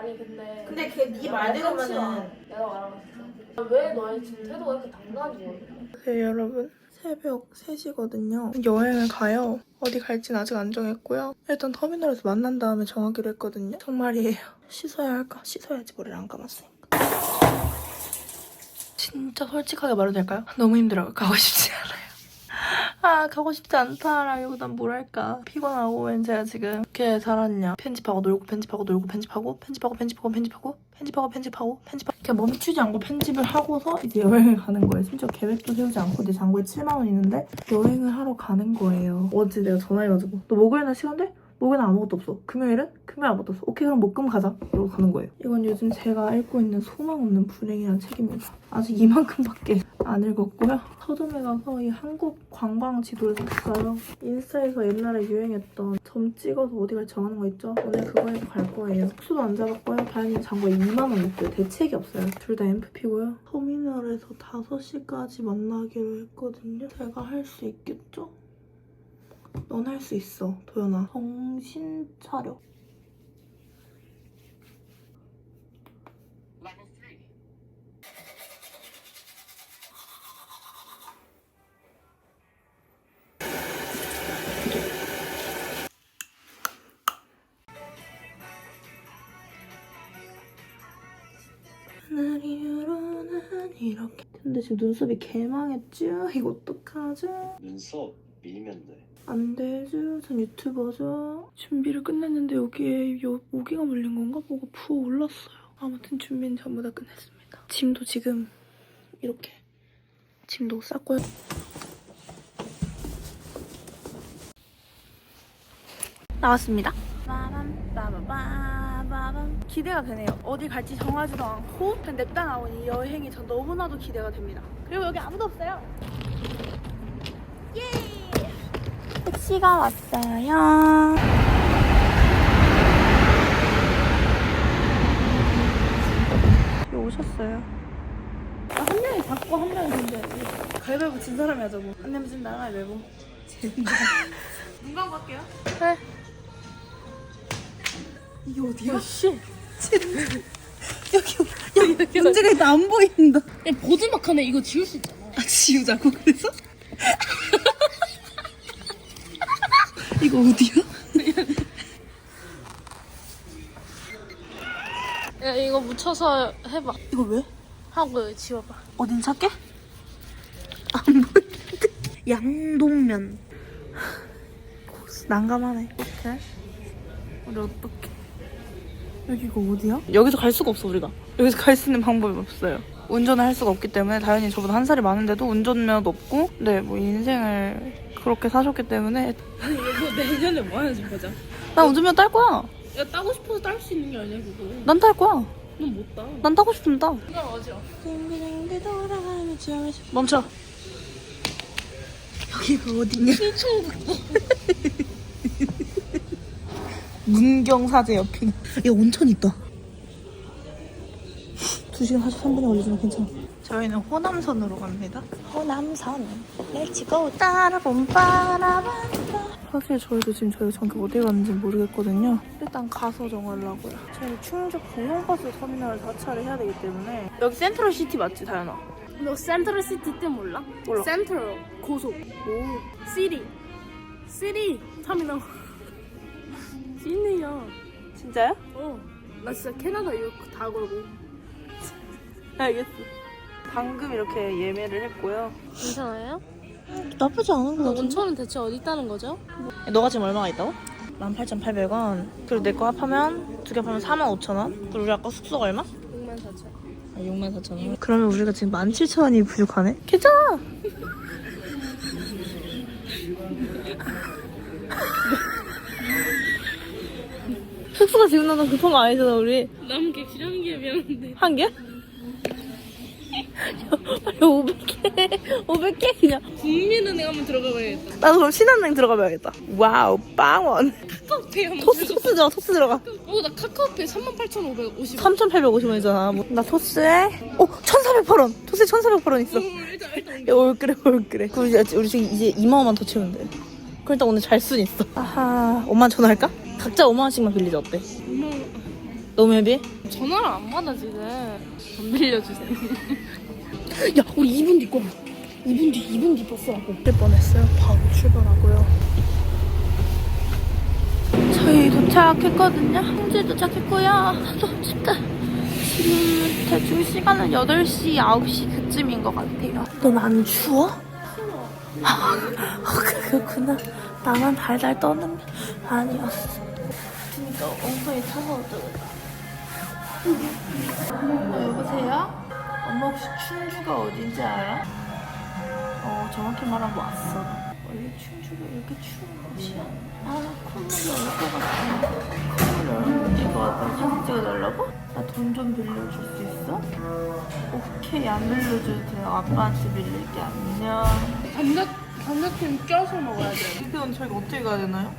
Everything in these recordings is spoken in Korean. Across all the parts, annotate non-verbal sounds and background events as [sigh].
아니 근데 근데 걔 네 말대로면은 내가 말하고 있어. 왜 너의 지금 태도가 이렇게 당당한지 네, 여러분. 새벽 3시거든요. 여행을 가요. 어디 갈진 아직 안 정했고요. 일단 터미널에서 만난 다음에 정하기로 했거든요. 정말이에요. 씻어야 할까? 씻어야지 머리를 안 감았으니까. 진짜 솔직하게 말해도 될까요? 너무 힘들어요. 가고 싶지 않아요. 아 가고 싶지 않다. 이거 난 뭐랄까. 피곤하고 왠 제가 지금 이렇게 살았냐. 편집하고 놀고 편집하고 놀고 편집하고 편집하고 편집하고 편집하고 편집하고 편집하고 편집하고 이렇게 멈추지 않고 편집을 하고서 이제 여행을 가는 거예요. 심지어 계획도 세우지 않고 내 잔고에 7만 원 있는데 여행을 하러 가는 거예요. 어제 내가 전화해가지고 너 목요일날 시간 돼? 목요일은 아무것도 없어. 금요일은? 금요일 아무것도 없어. 오케이 그럼 목금 가자. 이러고 가는 거예요. 이건 요즘 제가 읽고 있는 소망 없는 불행이라는 책입니다. 아직 이만큼밖에 안 읽었고요. 서점에 가서 이 한국 관광 지도를 샀어요. 인스타에서 옛날에 유행했던 점 찍어서 어디 갈 정하는 거 있죠? 오늘 그거 해서 갈 거예요. 숙소도 안 잡았고요. 다행히 장고에 2만 원 있어요. 대책이 없어요. 둘 다 MFP고요. 터미널에서 5시까지 만나기로 했거든요. 제가 할 수 있겠죠? 넌 할 수 있어, 도연아. 정신 차려. 이렇게. 근데 지금 눈썹이 개망했죠? 이거 어떡하죠? 눈썹 밀면 돼. 안 되죠. 전 유튜버죠. 준비를 끝냈는데 여기에 요, 모기가 물린 건가? 뭐가 부어 올랐어요. 아무튼 준비는 전부 다 끝냈습니다. 짐도 지금 이렇게 짐도 쌌고요. 나왔습니다. 기대가 되네요. 어디 갈지 정하지도 않고 그냥 냅다 나온 이 여행이 전 너무나도 기대가 됩니다. 그리고 여기 아무도 없어요. 택시가 왔어요. 여기 오셨어요. 아, 한 명이 받고 한 명이 근데 가위바위보 진 사람이 하자고. 안 내면 진다 가위바위보. 진다. 눈 감고 할게요. 네. 이게 어디야? 씨. 여기 여기 여기 문제가 있다 안 보인다. 야 보드막하네 이거 지울 수 있잖아. 아 지우자고 그래서? [laughs] 이거 어디야? [laughs] 야 이거 묻혀서 해봐. 이거 왜? 하고 지워봐. 어딘 찾게? 안 보이는데 양동면 난감하네 어떡해? 우리 어떡해 여기가 어디야? 여기서 갈 수가 없어 우리가 여기서 갈 수 있는 방법이 없어요 운전을 할 수가 없기 때문에 다현이 저보다 한 살이 많은데도 운전면허도 없고 네뭐 인생을 그렇게 사셨기 때문에. 이거 내년에 뭐 하는지 보자. 난 운전면허 딸 거야. 야 따고 싶어서 딸 수 있는 게 아니야 그거. 난탈 거야. 넌 못 따. 난 타고 따 이건 어지러. 멈춰. 여기가 어디냐? [laughs] 문경 사제 옆에 야 온천 있다. 2시간 43분에 걸리지만 괜찮아 저희는 호남선으로 갑니다 호남선 렛츠고 따라봄 빠라밤 사실 저희도 지금 저희가 정확히 어디 가는지 모르겠거든요 일단 가서 정하려고요 저희 충주 공영버스 터미널을 자차를 해야 되기 때문에 여기 센트럴 시티 맞지 다현아? 너 센트럴 시티 때 몰라? 몰라. 센트럴 고속. 오. 시리. 시리 터미널. 찐이야. 진짜요? 어. 나 진짜 캐나다 이거 다 걸고. 알겠어 방금 이렇게 예매를 했고요 괜찮아요? 나쁘지 않은 그 온천은 대체 어디 있다는 거죠? 너가 지금 얼마가 있다고? 18,800원 그리고 내 거 합하면 두 개 합하면 45,000원 그리고 우리 아까 숙소가 얼마? 6만 4천. 아, 64,000원 그러면 우리가 지금 17,000원이 부족하네? 괜찮아 [laughs] 숙소가 지금 나도 급한 거 아니잖아 우리 남은 게게 미안한데. 한 개? 야, 빨리 500개 500개 그냥 국민은행 한번 들어가 봐야겠다. 나도 그럼 신한은행 들어가 봐야겠다 와우 빵원 카카오페이 한번 토스 들어가. 토스 들어가 토스 들어가 어, 나 카카오페이 38,550원. 3,850원이잖아. 나 토스에 어 1,408원. 토스에 1,408원 있어. 어, 일단 일단 야, 올 그래 올 그래. 그럼 이제 우리 지금 이제 2만 원만 더 채우면 돼. 그럼 일단 오늘 잘 순 있어. 아하. 5만 전화할까? 각자 5만 원씩만 빌리자 어때? 엄마 너 너무 헤비? 전화를 안 받아 지금. 안 빌려주세요. 야 우리 2분 뒤 거야 2분 뒤 2분 뒤 버스라고 될 뻔했어요. 바로 출발하고요. 저희 도착했거든요. 홍지 도착했고요. 너무 춥다. 지금 대충 시간은 8시 9시 그쯤인 것 같아요. 넌 안 추워? 아 그렇구나. 나만 달달 떠는 게 아니었어. 그니까 엉덩이 차가워졌다 어, 여보세요? 엄마 혹시 충주가 어딘지 알아? 어 정확히 말하면 왔어 원래 충주가 이렇게 추운 곳이야? 아 콧물 나올 것 같아 콧물 나올 이거 와서 사진 찍어달라고? 나 돈 좀 빌려줄 수 있어? 오케이 안 빌려줘도 돼요 아빠한테 빌릴게 안녕 감자 감자튀김 껴서 먹어야 돼. 이건 저희가 어떻게 가야 되나요?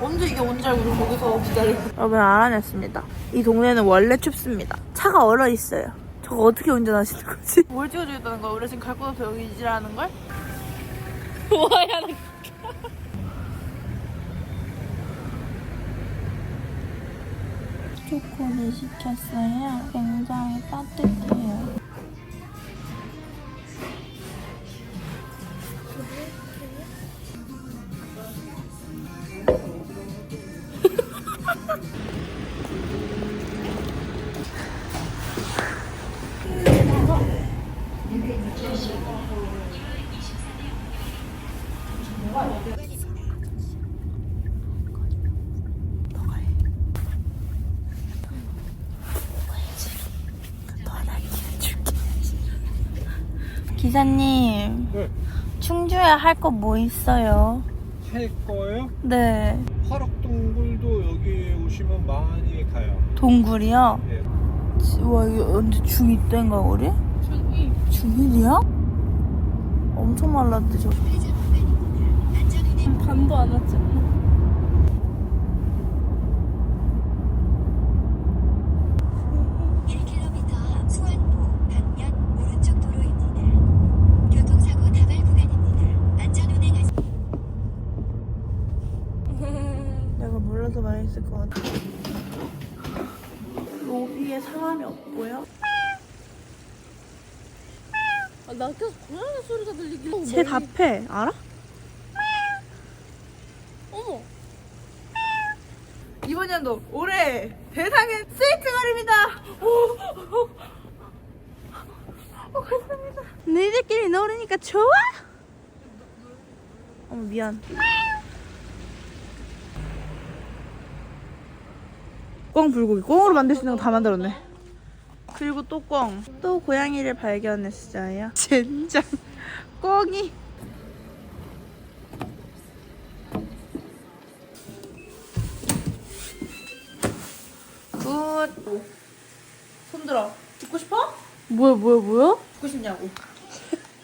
언제 이게 뭔지 알고 좀 거기서 기다리고 여러분 알아냈습니다 이 동네는 원래 춥습니다 차가 얼어 있어요 저거 어떻게 운전하시는 거지? [laughs] 뭘 찍어주겠다는 거야? 우리 지금 갈 곳 없어 여기 이지라는 걸? [laughs] 뭐야 나. 초코를 시켰어요 굉장히 따뜻해요 기사님 네. 충주에 할 거 뭐 있어요? 할 거예요? 네 화록동굴도 여기 오시면 많이 가요. 동굴이요? 네. 지- 와 이거 언제 중2 때인가 우리? 저기 중1이야? 엄청 말랐대 저 반도 안. 1km 아, 나 계속 고양이 소리가 들리길래. 쟤 답해 알아? 어머. 이번 연도 올해 대상은 스위트걸입니다. 오, 감사합니다. 너희들끼리 노르니까 좋아? 어머 미안. 꽁 불고기 꽁으로 만들 수 있는 거 다 만들었네. 그리고 또 꽁. 또 고양이를 발견했어요. [laughs] 젠장. 꽁이. 굿. 손 들어. 죽고 싶어? 뭐야 뭐야 뭐야? 죽고 싶냐고.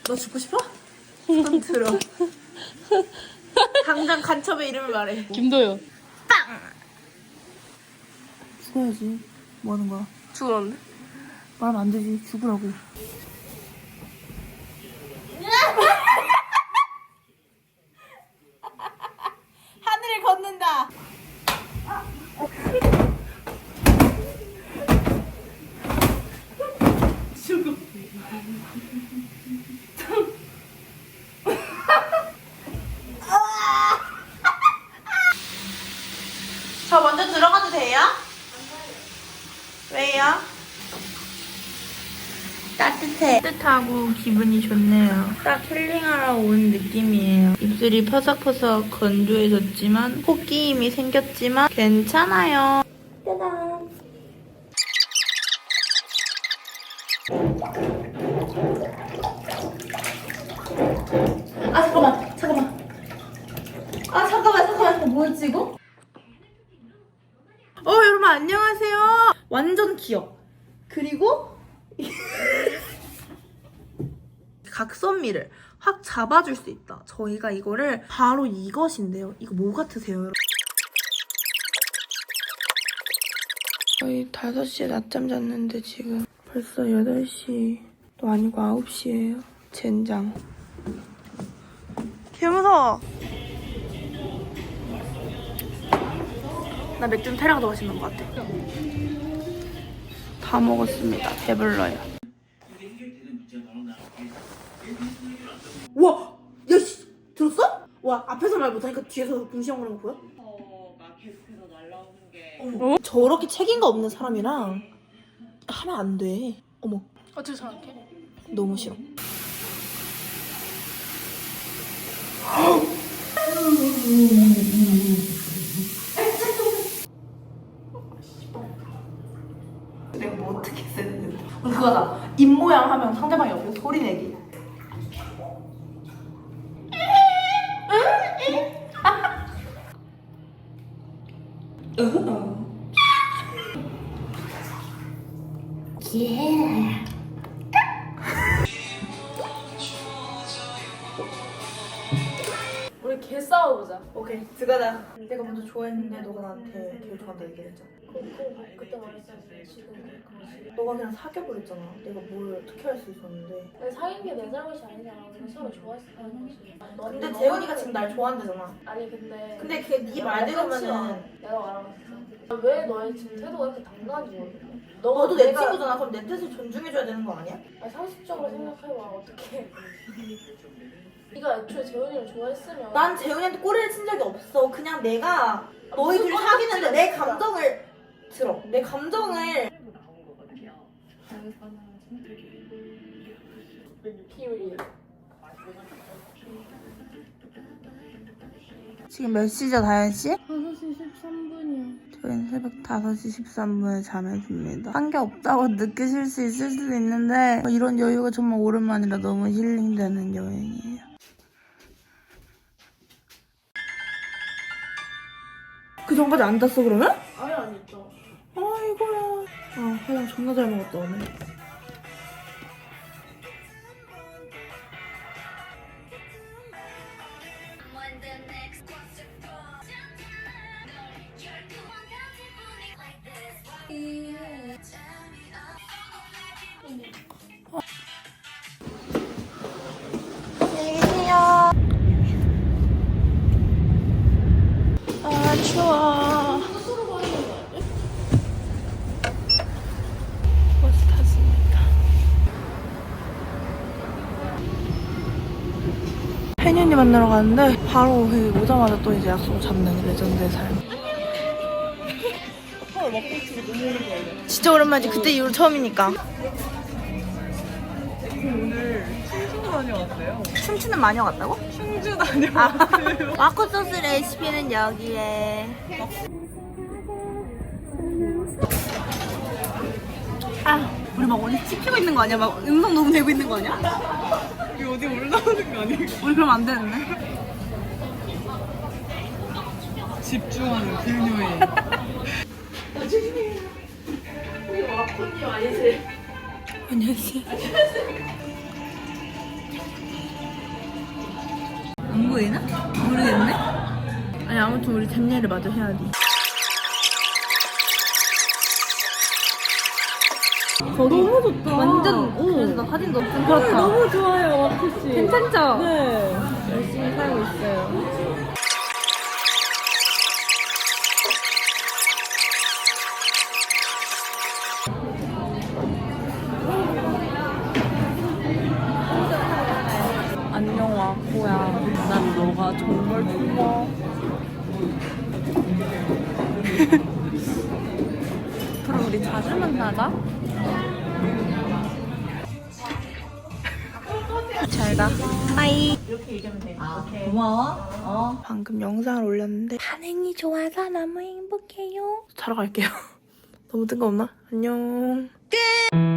너 죽고 싶어? 손 [laughs] 들어. 당장 간첩의 이름을 말해. 김도현. 죽어야지. 뭐 하는 거야? 죽었는데? 말하면 안 되지. 죽으라고. 하늘을 걷는다. 저 먼저 들어가도 돼요? 왜요? 따뜻해. 따뜻하고 기분이 좋네요. 딱 힐링하러 온 느낌이에요. 입술이 퍼석퍼석 건조해졌지만 코끼임이 생겼지만 괜찮아요. 짜잔. 아 잠깐만 잠깐만. 아 잠깐만 잠깐만 뭐였지 이거? 어 여러분 안녕하세요. 완전 귀여. 그리고 [laughs] 각선미를 확 잡아줄 수 있다. 저희가 이거를 바로 이것인데요. 이거 뭐 같으세요, 여러분? 저희 5시에 낮잠 잤는데 지금 벌써 8시도 아니고 9시예요. 젠장. 개 무서워. 나 맥주는 테라가 더 맛있는 것 같아. 다 먹었습니다. 배불러요. 와! 야, 씨! 들었어? 와, 앞에서 말 못하니까 뒤에서 붕시렁 거리는 거 보여? 어머, 저렇게 책임감 없는 사람이랑 하면 안 돼. 어머. 어떻게 생각해? 너무 싫어. [gasps] 우리 개 싸워보자. 오케이, 들어가자. 내가 먼저 좋아했는데 너가 나한테 되게 좋아한다 얘기했잖아. 그때 말했잖아. 지금. 너가 그냥 사귀어버렸잖아. 내가 뭘 어떻게 할 수 있었는데. 근데 사귄 게 내 잘못이 아니잖아. 우리 서로 좋아했었다는 거지. 너는 근데 너무 재훈이가 지금 날 좋아한대잖아. 아니 근데 근데 그게 네 말대로면은 내가 거 있어. 왜 너의 지금 태도가 이렇게 당당한지 모르겠어. 너도 내 내가- 친구잖아. 그럼 내 뜻을 존중해줘야 되는 거 아니야? 아니, 상식적으로 생각해봐 어떻게? 네가 애초에 재훈이를 좋아했으면 난 재훈이한테 꼬리를 친 적이 없어. 그냥 내가 너희 무슨 둘이 사귀는데 내 감정을 들어. 내 감정을 비율이 지금 몇 시죠, 다현 씨? 5시 13분이요. 저희는 새벽 5시 13분에 잠에 듭니다. 한 게 없다고 느끼실 수 있을 수도 있는데 이런 여유가 정말 오랜만이라 너무 힐링되는 여행이에요. 그 전까지 안 잤어 그러면? 아예 안 있죠. 아이고야. 아 화장 존나 잘 먹었다 오늘. 아 추워. 버스 탔습니다. 만나러 가는데 바로 그 오자마자 또 이제 약속 잡는 레전드의 삶. 진짜 오랜만이지. 그때 이후로 처음이니까. 오늘 춤추는 마녀 왔어요. 춤추는 마녀 같다고? 춤추 다녀. 와쿠 소스 레시피는 여기에. 아, 우리 막 어디 찍히고 있는 거 아니야? 막 음성 녹음되고 있는 거 아니야? 이거 어디 올라오는 거 아니에요? 우리 그럼 안 되는데? 집중하는 그녀의 안녕하세요. 안 보이나? 모르겠네. 아니 아무튼 우리 잼예를 마저 해야 돼. 너무 좋다. 완전 그래서 나 사진도 엄청 그렇다. 너무 좋아요, 와프 씨. 괜찮죠? 네, 열심히 살고 있어요. 바이. 고마워. 어. 방금 영상을 올렸는데 반응이 좋아서 너무 행복해요. 자러 갈게요. [laughs] 너무 뜬금없나? 안녕. 끝.